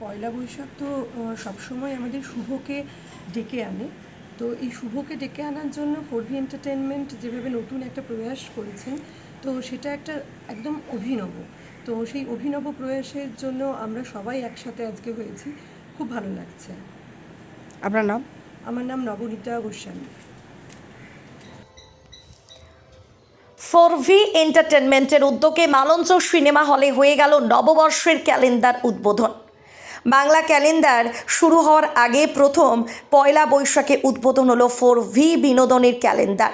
পয়লা বৈশাখ তো সবসময় আমাদের শুভকে ডেকে আনে। তো এই শুভকে ডেকে আনার জন্য ফোর ভি এন্টারটেনমেন্ট যেভাবে নতুন একটা প্রয়াস করেছেন তো সেটা একটা একদম অভিনব। তো সেই অভিনব প্রয়াসের জন্য আমরা সবাই একসাথে আজকে হয়েছি। খুব ভালো লাগছে। আপনার নাম? আমার নাম নবনীতা গোস্বামী। ফোর ভি এন্টারটেনমেন্টের উদ্যোগে মালঞ্চ সিনেমা হলে হয়ে গেল নববর্ষের ক্যালেন্ডার উদ্বোধন। বাংলা ক্যালেন্ডার শুরু হওয়ার আগে প্রথম পয়লা বৈশাখে উদ্বোধন হলো ফোর ভি বিনোদনের ক্যালেন্ডার,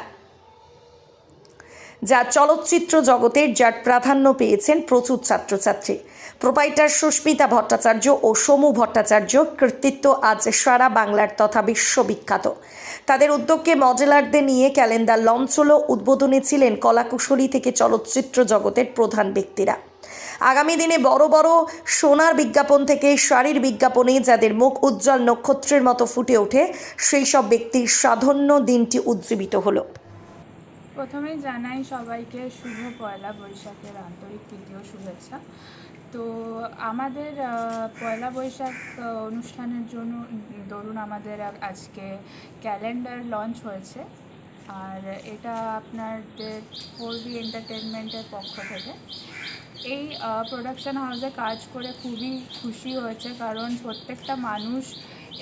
যা চলচ্চিত্র জগতের যার প্রাধান্য পেয়েছেন প্রচুর ছাত্রছাত্রী। প্রোপাইটার সুস্মিতা ভট্টাচার্য ও সমু ভট্টাচার্য কৃতিত্ব আজ সারা বাংলার তথা বিশ্ববিখ্যাত। তাদের উদ্যোগকে মডেলারদের নিয়ে ক্যালেন্ডার লঞ্চ হলো, উদ্বোধনে ছিলেন কলাকুশলী থেকে চলচ্চিত্র জগতের প্রধান ব্যক্তিরা। আগামী দিনে বড় বড় সোনার বিজ্ঞাপন থেকে শাড়ির বিজ্ঞাপনে যাদের মুখ উজ্জ্বল নক্ষত্রের মতো ফুটে ওঠে, সেই সব ব্যক্তির সাধন্য দিনটি উজ্জীবিত হলো। প্রথমেই জানাই সবাইকে শুভ পয়লা বৈশাখের আন্তরিক তৃতীয় শুভেচ্ছা। তো আমাদের পয়লা বৈশাখ অনুষ্ঠানের জন্য ধরুন আমাদের আজকে ক্যালেন্ডার লঞ্চ হয়েছে। আর এটা আপনাদের ফোর বি এন্টারটেনমেন্টের পক্ষ থেকে। এই প্রোডাকশন হাউসে কাজ করে খুবই খুশি হয়েছে, কারণ প্রত্যেকটা মানুষ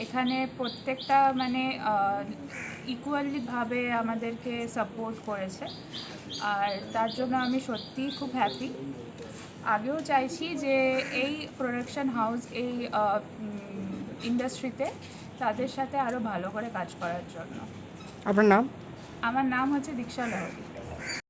এখানে প্রত্যেকটা মানে ইকুয়ালিভাবে আমাদেরকে সাপোর্ট করেছে। আর তার জন্য আমি সত্যিই খুব হ্যাপি আগেও চাইছি যে এই প্রোডাকশন হাউস এই ইন্ডাস্ট্রিতে তাদের সাথে আরও ভালো করে কাজ করার জন্য। আপনার নাম? আমার নাম হচ্ছে দীক্ষা লাহরি।